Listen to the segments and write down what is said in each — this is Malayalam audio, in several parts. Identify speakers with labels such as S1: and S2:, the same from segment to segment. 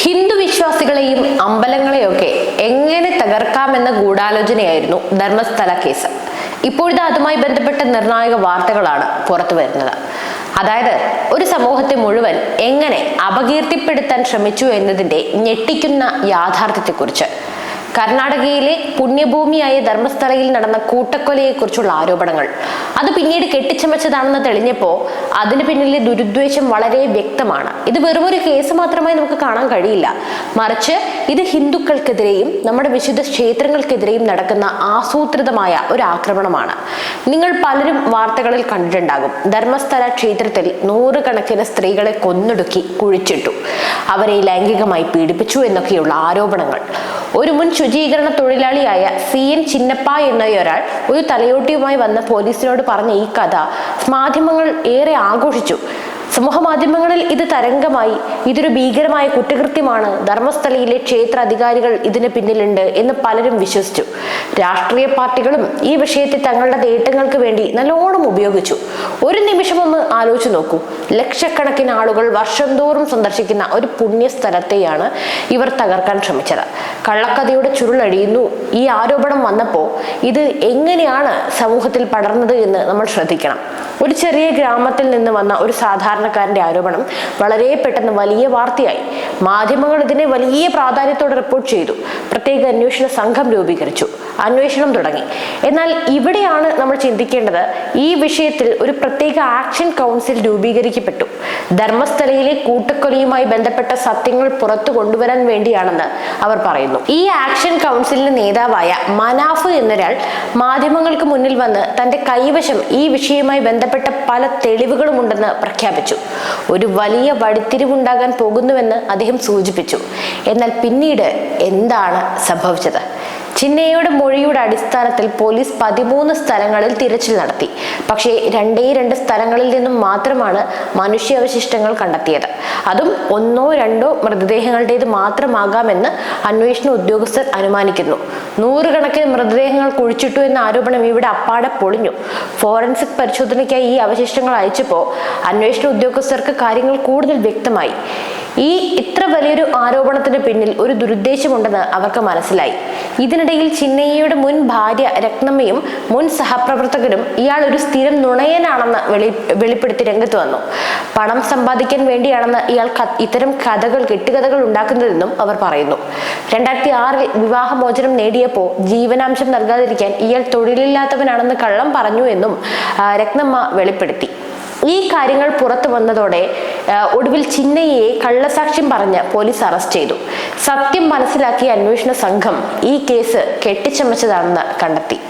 S1: ഹിന്ദു വിശ്വാസികളെയും അമ്പലങ്ങളെയൊക്കെ എങ്ങനെ തകർക്കാമെന്ന ഗൂഢാലോചനയായിരുന്നു ധർമ്മസ്ഥല കേസ്. ഇപ്പോഴത്തെ അതുമായി ബന്ധപ്പെട്ട നിർണായക വാർത്തകളാണ് പുറത്തു വരുന്നത്. അതായത് ഒരു സമൂഹത്തെ മുഴുവൻ എങ്ങനെ അപകീർത്തിപ്പെടുത്താൻ ശ്രമിച്ചു എന്നതിന്റെ ഞെട്ടിക്കുന്ന യാഥാർത്ഥ്യത്തെക്കുറിച്ച്. കർണാടകയിലെ പുണ്യഭൂമിയായ ധർമ്മസ്ഥലയിൽ നടന്ന കൂട്ടക്കൊലയെക്കുറിച്ചുള്ള ആരോപണങ്ങൾ. അത് പിന്നീട് കെട്ടിച്ചമച്ചതാണെന്ന് തെളിഞ്ഞപ്പോൾ അതിന് പിന്നിലെ ദുരുദ്വേഷം വളരെ വ്യക്തമാണ്. ഇത് വെറുമൊരു കേസ് മാത്രമായി നമുക്ക് കാണാൻ കഴിയില്ല. മറിച്ച് ഇത് ഹിന്ദുക്കൾക്കെതിരെയും നമ്മുടെ വിശുദ്ധ ക്ഷേത്രങ്ങൾക്കെതിരെയും നടക്കുന്ന ആസൂത്രിതമായ ഒരു ആക്രമണമാണ്. നിങ്ങൾ പലരും വാർത്തകളിൽ കണ്ടിട്ടുണ്ടാകും. ധർമ്മസ്ഥല ക്ഷേത്രത്തിൽ നൂറുകണക്കിന് സ്ത്രീകളെ കൊന്നൊടുക്കി കുഴിച്ചിട്ടു. അവരെ ലൈംഗികമായി പീഡിപ്പിച്ചു എന്നൊക്കെയുള്ള ആരോപണങ്ങൾ. ഒരു മുൻ ശുചീകരണ തൊഴിലാളിയായ സി എൻ ചിന്നപ്പ എന്നൊരാൾ ഒരു തലയോട്ടിയുമായി വന്ന പോലീസിനോട് പറഞ്ഞ ഈ കഥ മാധ്യമങ്ങൾ ഏറെ ആഘോഷിച്ചു. സമൂഹ മാധ്യമങ്ങളിൽ ഇത് തരംഗമായി. ഇതൊരു ഭീകരമായ കുറ്റകൃത്യമാണ്. ധർമ്മസ്ഥലയിലെ ക്ഷേത്ര അധികാരികൾ ഇതിന് പിന്നിലുണ്ട് എന്ന് പലരും വിശ്വസിച്ചു. രാഷ്ട്രീയ പാർട്ടികളും ഈ വിഷയത്തെ തങ്ങളുടെ നേട്ടങ്ങൾക്ക് വേണ്ടി നല്ലോണം ഉപയോഗിച്ചു. ഒരു നിമിഷം ഒന്ന് ആലോചിച്ച് നോക്കൂ. ലക്ഷക്കണക്കിന് ആളുകൾ വർഷം തോറും സന്ദർശിക്കുന്ന ഒരു പുണ്യസ്ഥലത്തെയാണ് ഇവർ തകർക്കാൻ ശ്രമിച്ചത്. കള്ളക്കഥയുടെ ചുരുളഴിയുന്നു ഈ ആരോപണം വന്നപ്പോൾ ഇത് എങ്ങനെയാണ് സമൂഹത്തിൽ പടർന്നത് എന്ന് നമ്മൾ ശ്രദ്ധിക്കണം. ഒരു ചെറിയ ഗ്രാമത്തിൽ നിന്ന് വന്ന ഒരു സാധാരണക്കാരന്റെ ആരോപണം വളരെ പെട്ടെന്ന് വലിയ വാർത്തയായി. മാധ്യമങ്ങൾ ഇതിനെ വലിയ പ്രാധാന്യത്തോടെ റിപ്പോർട്ട് ചെയ്തു. പ്രത്യേക അന്വേഷണ സംഘം രൂപീകരിച്ചു. അന്വേഷണം തുടങ്ങി. എന്നാൽ ഇവിടെയാണ് നമ്മൾ ചിന്തിക്കേണ്ടത് ഈ വിഷയത്തിൽ ഒരു പ്രത്യേക ആക്ഷൻ കൗൺസിൽ രൂപീകരിക്കപ്പെട്ടു. ധർമ്മസ്ഥലയിലെ കൂട്ടക്കൊലയുമായി ബന്ധപ്പെട്ട സത്യങ്ങൾ പുറത്തു കൊണ്ടുവരാൻ വേണ്ടിയാണെന്ന് അവർ പറയുന്നു. ഈ ആക്ഷൻ കൗൺസിലിന്റെ നേതാവായ മനാഫ് എന്നൊരാൾ മാധ്യമങ്ങൾക്ക് മുന്നിൽ വന്ന് തന്റെ കൈവശം ഈ വിഷയവുമായി ബന്ധപ്പെട്ട പല തെളിവുകളുമുണ്ടെന്ന് പ്രഖ്യാപിച്ചു. ഒരു വലിയ വഴിത്തിരിവുണ്ടാകാൻ പോകുന്നുവെന്ന് അദ്ദേഹം സൂചിപ്പിച്ചു. എന്നാൽ പിന്നീട് എന്താണ് സംഭവിച്ചത്? ചിന്നയുടെ മൊഴിയുടെ അടിസ്ഥാനത്തിൽ പോലീസ് പതിമൂന്ന് സ്ഥലങ്ങളിൽ തിരച്ചിൽ നടത്തി. പക്ഷേ രണ്ടേ രണ്ട് സ്ഥലങ്ങളിൽ നിന്നും മാത്രമാണ് മനുഷ്യാവശിഷ്ടങ്ങൾ കണ്ടെത്തിയത്. അതും ഒന്നോ രണ്ടോ മൃതദേഹങ്ങളുടേത് മാത്രമാകാമെന്ന് അന്വേഷണ ഉദ്യോഗസ്ഥർ അനുമാനിക്കുന്നു. നൂറുകണക്കിന് മൃതദേഹങ്ങൾ കുഴിച്ചിട്ടു എന്ന ആരോപണം ഇവിടെ അപ്പാടെ പൊളിഞ്ഞു. ഫോറൻസിക് പരിശോധനയ്ക്കായി ഈ അവശിഷ്ടങ്ങൾ അയച്ചപ്പോൾ അന്വേഷണ ഉദ്യോഗസ്ഥർക്ക് കാര്യങ്ങൾ കൂടുതൽ വ്യക്തമായി. ഈ ഇത്ര വലിയൊരു ആരോപണത്തിന് പിന്നിൽ ഒരു ദുരുദ്ദേശമുണ്ടെന്ന് അവർക്ക് മനസ്സിലായി. ഇതിനിടയിൽ ചിന്നയ്യയുടെ മുൻ ഭാര്യ രത്നമ്മയും മുൻ സഹപ്രവർത്തകരും ഇയാൾ ഒരു സ്ഥിരം നുണയനാണെന്ന് വെളി വെളിപ്പെടുത്തി രംഗത്ത് വന്നു. പണം സമ്പാദിക്കാൻ വേണ്ടിയാണെന്ന് ഇയാൾ ഇത്തരം കഥകൾ കെട്ടുകഥകൾ ഉണ്ടാക്കുന്നതെന്നും അവർ പറയുന്നു. രണ്ടായിരത്തി ആറിൽ വിവാഹമോചനം നേടിയപ്പോൾ ജീവനാംശം നൽകാതിരിക്കാൻ ഇയാൾ തൊഴിലില്ലാത്തവനാണെന്ന് കള്ളം പറഞ്ഞു എന്നും രത്നമ്മ വെളിപ്പെടുത്തി. ഈ കാര്യങ്ങൾ പുറത്തു വന്നതോടെ ഒടുവിൽ ചിന്നയെ കള്ളസാക്ഷ്യം പറഞ്ഞ് പോലീസ് അറസ്റ്റ് ചെയ്തു. സത്യം മനസ്സിലാക്കിയ അന്വേഷണ സംഘം ഈ കേസ് കെട്ടിച്ചമച്ചതാണെന്ന് കണ്ടെത്തി.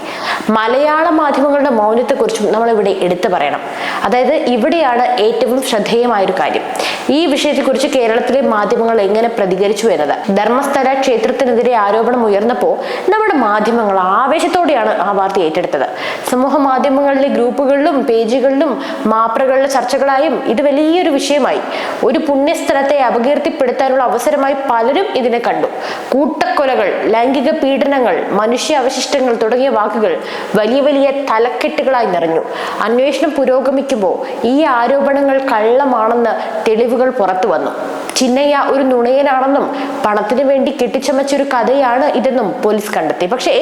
S1: മലയാള മാധ്യമങ്ങളുടെ മൗനത്തെക്കുറിച്ചും നമ്മൾ ഇവിടെ എടുത്തു പറയണം. അതായത് ഇവിടെയാണ് ഏറ്റവും ശ്രദ്ധേയമായൊരു കാര്യം. ഈ വിഷയത്തെക്കുറിച്ച് കേരളത്തിലെ മാധ്യമങ്ങൾ എങ്ങനെ പ്രതികരിച്ചു എന്നത്? ധർമ്മസ്ഥല ക്ഷേത്രത്തിനെതിരെ ആരോപണം ഉയർന്നപ്പോൾ നമ്മുടെ മാധ്യമങ്ങൾ ആവേശത്തോടെയാണ് ആ വാർത്ത ഏറ്റെടുത്തത്. സമൂഹ മാധ്യമങ്ങളിലെ ഗ്രൂപ്പുകളിലും പേജുകളിലും മാപ്രകളിലെ ചർച്ചകളായും ഇത് വലിയൊരു വിഷയമായി. ഒരു പുണ്യസ്ഥലത്തെ അപകീർത്തിപ്പെടുത്താനുള്ള അവസരമായി പലരും ഇതിനെ കണ്ടു. കൂട്ടക്കൊലകൾ ലൈംഗിക പീഡനങ്ങൾ മനുഷ്യ അവശിഷ്ടങ്ങൾ തുടങ്ങിയ വാക്കുകൾ വലിയ വലിയ തലക്കെട്ടുകളായി നിറഞ്ഞു. അന്വേഷണം പുരോഗമിക്കുമ്പോൾ ഈ ആരോപണങ്ങൾ കള്ളമാണെന്ന് തെളിവുകൾ പുറത്തു വന്നു ചിന്നയ്യ ഒരു നുണയനാണെന്നും പണത്തിന് വേണ്ടി കെട്ടിച്ചമച്ചൊരു കഥയാണ് ഇതെന്നും പോലീസ് കണ്ടെത്തി. പക്ഷേ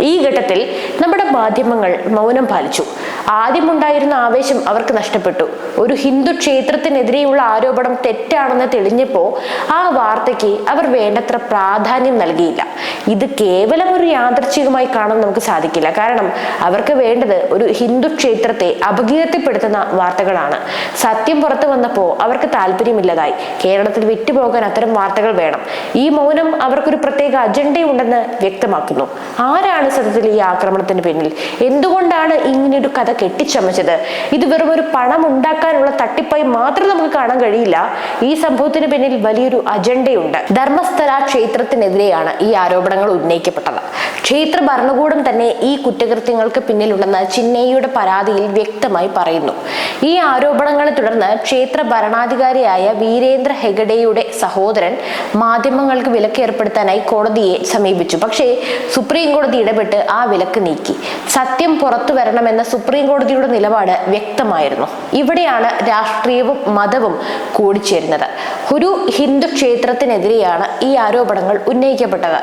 S1: ഈ ഘട്ടത്തിൽ നമ്മുടെ മാധ്യമങ്ങൾ മൗനം പാലിച്ചു. ആദ്യമുണ്ടായിരുന്ന ആവേശം അവർക്ക് നഷ്ടപ്പെട്ടു. ഒരു ഹിന്ദു ക്ഷേത്രത്തിനെതിരെയുള്ള ആരോപണം തെറ്റാണെന്ന് തെളിഞ്ഞപ്പോൾ ആ വാർത്തയ്ക്ക് അവർ വേണ്ടത്ര പ്രാധാന്യം നൽകിയില്ല. ഇത് കേവലം ഒരു യാദർച്ഛികമായി കാണാൻ നമുക്ക് സാധിക്കില്ല. കാരണം അവർക്ക് വേണ്ടത് ഒരു ഹിന്ദു ക്ഷേത്രത്തെ അപകീർത്തിപ്പെടുത്തുന്ന വാർത്തകളാണ്. സത്യം പുറത്തു വന്നപ്പോൾ അവർക്ക് താല്പര്യമില്ലതായി. കേരളത്തിൽ വിറ്റുപോകാൻ അത്തരം വാർത്തകൾ വേണം. ഈ മൗനം അവർക്കൊരു പ്രത്യേക അജണ്ടയുണ്ടെന്ന് വ്യക്തമാക്കുന്നു. ആരാണ് സത്യത്തിൽ ഈ ആക്രമണത്തിന് പിന്നിൽ? എന്തുകൊണ്ടാണ് ഇങ്ങനെയൊരു കഥ കെട്ടിച്ചമച്ചത്? ഇത് വെറും ഒരു പണം ഉണ്ടാക്കാനുള്ള തട്ടിപ്പായി മാത്രം നമുക്ക് കാണാൻ കഴിയില്ല. ഈ സംഭവത്തിന് പിന്നിൽ വലിയൊരു അജണ്ടയുണ്ട്. ധർമ്മസ്ഥല ക്ഷേത്രത്തിനെതിരെയാണ് ഈ ആരോപണങ്ങൾ ഉന്നയിക്കപ്പെട്ടത്. ക്ഷേത്ര ഭരണകൂടം തന്നെ ഈ കുറ്റകൃത്യങ്ങൾക്ക് പിന്നിലുണ്ടെന്ന് ചിന്നയ്യയുടെ പരാതിയിൽ വ്യക്തമായി പറയുന്നു. ഈ ആരോപണങ്ങളെ തുടർന്ന് ക്ഷേത്ര ഭരണാധികാരിയായ വീരേന്ദ്ര ഹെഗഡെ ഖർഡയുടെ സഹോദരൻ മാധ്യമങ്ങൾക്ക് വിലക്ക് ഏർപ്പെടുത്താനായി കോടതിയെ സമീപിച്ചു. പക്ഷേ സുപ്രീം കോടതി ഇടപെട്ട് ആ വിലക്ക് നീക്കി. സത്യം പുറത്തു വരണമെന്ന സുപ്രീം കോടതിയുടെ നിലപാട് വ്യക്തമായിരുന്നു. ഇവിടെയാണ് രാഷ്ട്രീയവും മതവും കൂടിച്ചേരുന്നത്. ഒരു ഹിന്ദു ക്ഷേത്രത്തിനെതിരെയാണ് ഈ ആരോപണങ്ങൾ ഉന്നയിക്കപ്പെട്ടത്.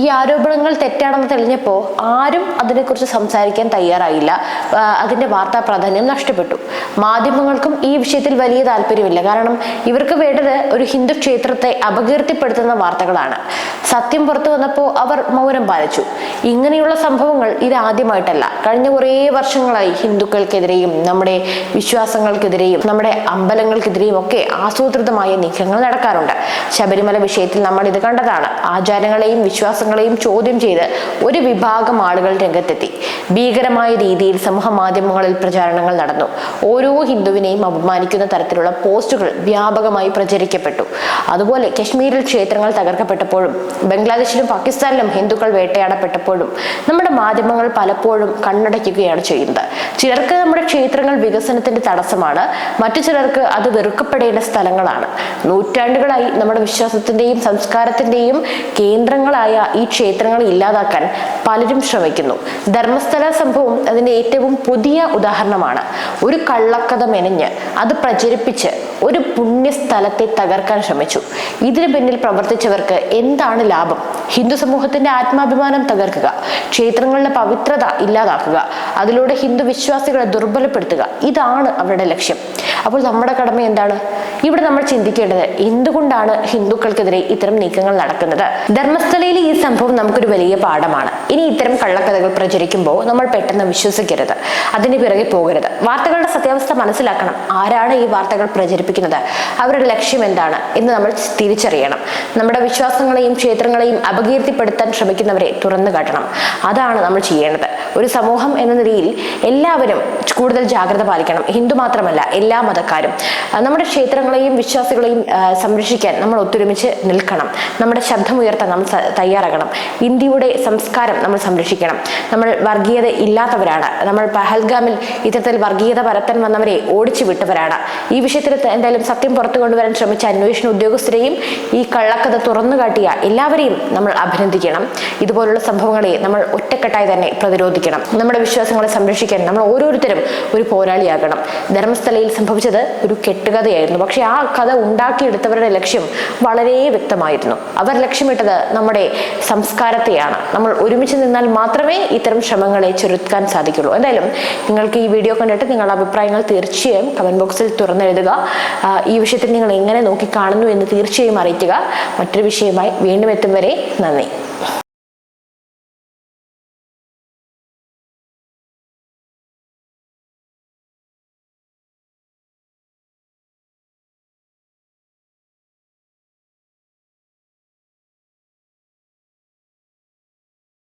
S1: ഈ ആരോപണങ്ങൾ തെറ്റാണെന്ന് തെളിഞ്ഞപ്പോൾ ആരും അതിനെക്കുറിച്ച് സംസാരിക്കാൻ തയ്യാറായില്ല. അതിന്റെ വാർത്താ പ്രാധാന്യം നഷ്ടപ്പെട്ടു. മാധ്യമങ്ങൾക്കും ഈ വിഷയത്തിൽ വലിയ താല്പര്യമില്ല. കാരണം ഇവർക്ക് വേണ്ടത് ഒരു ഹിന്ദു ക്ഷേത്രത്തെ അപകീർത്തിപ്പെടുത്തുന്ന വാർത്തകളാണ്. സത്യം പുറത്തു വന്നപ്പോൾ അവർ മൗനം പാലിച്ചു. ഇങ്ങനെയുള്ള സംഭവങ്ങൾ ഇത് ആദ്യമായിട്ടല്ല. കഴിഞ്ഞ കുറേ വർഷങ്ങളായി ഹിന്ദുക്കൾക്കെതിരെയും നമ്മുടെ വിശ്വാസങ്ങൾക്കെതിരെയും നമ്മുടെ അമ്പലങ്ങൾക്കെതിരെയും ഒക്കെ ആസൂത്രിതമായ നീക്കങ്ങൾ നടക്കാറുണ്ട്. ശബരിമല വിഷയത്തിൽ നമ്മൾ ഇത് കണ്ടതാണ്. ആചാരങ്ങളെയും വിശ്വാസങ്ങളെയും ചോദ്യം ചെയ്ത് ഒരു വിഭാഗം ആളുകൾ രംഗത്തെത്തി. ഭീകരമായ രീതിയിൽ സമൂഹ മാധ്യമങ്ങളിൽ പ്രചാരണങ്ങൾ നടന്നു. ഓരോ ഹിന്ദുവിനെയും അപമാനിക്കുന്ന തരത്തിലുള്ള പോസ്റ്റുകൾ വ്യാപകമായി പ്രചരിക്കപ്പെട്ടു. അതുപോലെ കശ്മീരിൽ ക്ഷേത്രങ്ങൾ തകർക്കപ്പെട്ടപ്പോഴും ബംഗ്ലാദേശിലും പാകിസ്ഥാനിലും ഹിന്ദുക്കൾ വേട്ടയാടപ്പെട്ടപ്പോഴും നമ്മുടെ മാധ്യമങ്ങൾ പലപ്പോഴും കണ്ണടയ്ക്കുകയാണ് ചെയ്യുന്നത്. ചിലർക്ക് നമ്മുടെ ക്ഷേത്രങ്ങൾ വികസനത്തിന്റെ തടസ്സമാണ് മറ്റു ചിലർക്ക് അത് വെറുക്കപ്പെടേണ്ട സ്ഥലങ്ങളാണ്. നൂറ്റാണ്ടുകളായി നമ്മുടെ വിശ്വാസത്തിന്റെയും സംസ്കാരത്തിന്റെയും കേന്ദ്രങ്ങളായ ഈ ക്ഷേത്രങ്ങൾ ഇല്ലാതാക്കാൻ പലരും ശ്രമിക്കുന്നു. ധർമ്മസ്ഥല സംഭവം അതിന്റെ ഏറ്റവും പുതിയ ഉദാഹരണമാണ്. ഒരു കള്ളക്കഥ മെനഞ്ഞ് അത് പ്രചരിപ്പിച്ച് ഒരു പുണ്യസ്ഥലത്തെ തകർക്കാൻ ശ്രമിച്ചു. ഇതിനു പിന്നിൽ പ്രവർത്തിച്ചവർക്ക് എന്താണ് ലാഭം? ഹിന്ദു സമൂഹത്തിന്റെ ആത്മാഭിമാനം തകർക്കുക ക്ഷേത്രങ്ങളുടെ പവിത്രത ഇല്ലാതാക്കുക അതിലൂടെ ഹിന്ദു വിശ്വാസികളെ ദുർബലപ്പെടുത്തുക ഇതാണ് അവരുടെ ലക്ഷ്യം. അപ്പോൾ നമ്മുടെ കടമ എന്താണ്? ഇവിടെ നമ്മൾ ചിന്തിക്കേണ്ടത് എന്തുകൊണ്ടാണ് ഹിന്ദുക്കൾക്കെതിരെ ഇത്തരം നീക്കങ്ങൾ നടക്കുന്നത്? ധർമ്മസ്ഥലയിലെ ഈ സംഭവം നമുക്കൊരു വലിയ പാഠമാണ്. ഇനി ഇത്തരം കള്ളക്കഥകൾ പ്രചരിക്കുമ്പോൾ നമ്മൾ പെട്ടെന്ന് വിശ്വസിക്കരുത്. അതിന് പിറകെ പോകരുത്. വാർത്തകളുടെ സത്യാവസ്ഥ മനസ്സിലാക്കണം. ആരാണ് ഈ വാർത്തകൾ പ്രചരിപ്പിക്കുന്നത്? അവരുടെ ലക്ഷ്യം എന്താണ് എന്ന് നമ്മൾ തിരിച്ചറിയണം. നമ്മുടെ വിശ്വാസങ്ങളെയും ക്ഷേത്രങ്ങളെയും അപകീർത്തിപ്പെടുത്താൻ ശ്രമിക്കുന്നവരെ തുറന്നു കാട്ടണം. അതാണ് നമ്മൾ ചെയ്യേണ്ടത്. ഒരു സമൂഹം എന്ന നിലയിൽ എല്ലാവരും കൂടുതൽ ജാഗ്രത പാലിക്കണം. ഹിന്ദു മാത്രമല്ല എല്ലാ മതക്കാരും. നമ്മുടെ ക്ഷേത്രങ്ങളെയും വിശ്വാസികളെയും സംരക്ഷിക്കാൻ നമ്മൾ ഒത്തൊരുമിച്ച് നിൽക്കണം. നമ്മുടെ ശബ്ദം ഉയർത്താൻ നമ്മൾ തയ്യാറാകണം. ഇന്ത്യയുടെ സംസ്കാരം നമ്മൾ സംരക്ഷിക്കണം. നമ്മൾ വർഗീയത ഇല്ലാത്തവരാണ്. നമ്മൾ പഹൽഗാമിൽ ഇത്തരത്തിൽ വർഗീയത പരത്താൻ വന്നവരെ ഓടിച്ചു വിട്ടവരാണ്. ഈ വിഷയത്തിൽ എന്തായാലും സത്യം പുറത്തു കൊണ്ടുവരാൻ ശ്രമിച്ച അന്വേഷണ ഉദ്യോഗസ്ഥരെയും ഈ കള്ളക്കഥ തുറന്നു കാട്ടിയ എല്ലാവരെയും നമ്മൾ അഭിനന്ദിക്കണം. ഇതുപോലുള്ള സംഭവങ്ങളെ നമ്മൾ ഒറ്റക്കെട്ടായി തന്നെ പ്രതിരോധിക്കണം. നമ്മുടെ വിശ്വാസങ്ങളെ സംരക്ഷിക്കാൻ നമ്മൾ ഓരോരുത്തരും ഒരു പോരാളിയാകണം. ധർമ്മസ്ഥലയിൽ സംഭവിച്ചത് ഒരു കെട്ടുകഥയായിരുന്നു. പക്ഷെ ആ കഥ ഉണ്ടാക്കിയെടുത്തവരുടെ ലക്ഷ്യം വളരെ വ്യക്തമായിരുന്നു. അവർ ലക്ഷ്യമിട്ടത് നമ്മുടെ സംസ്കാരത്തെയാണ്. നമ്മൾ ഒരുമിച്ച് നിന്നാൽ മാത്രമേ ഇത്തരം ശ്രമങ്ങളെ ചെറുക്കാൻ സാധിക്കുള്ളൂ. എന്തായാലും നിങ്ങൾക്ക് ഈ വീഡിയോ കണ്ടിട്ട് നിങ്ങളുടെ അഭിപ്രായങ്ങൾ തീർച്ചയായും കമന്റ് ബോക്സിൽ തുറന്നെഴുതുക. ഈ വിഷയത്തിൽ നിങ്ങൾ എങ്ങനെ നോക്കിക്കാണുന്നു എന്ന് തീർച്ചയായും അറിയിക്കുക. മറ്റൊരു വിഷയമായി വീണ്ടും എത്തും വരെ നന്ദി.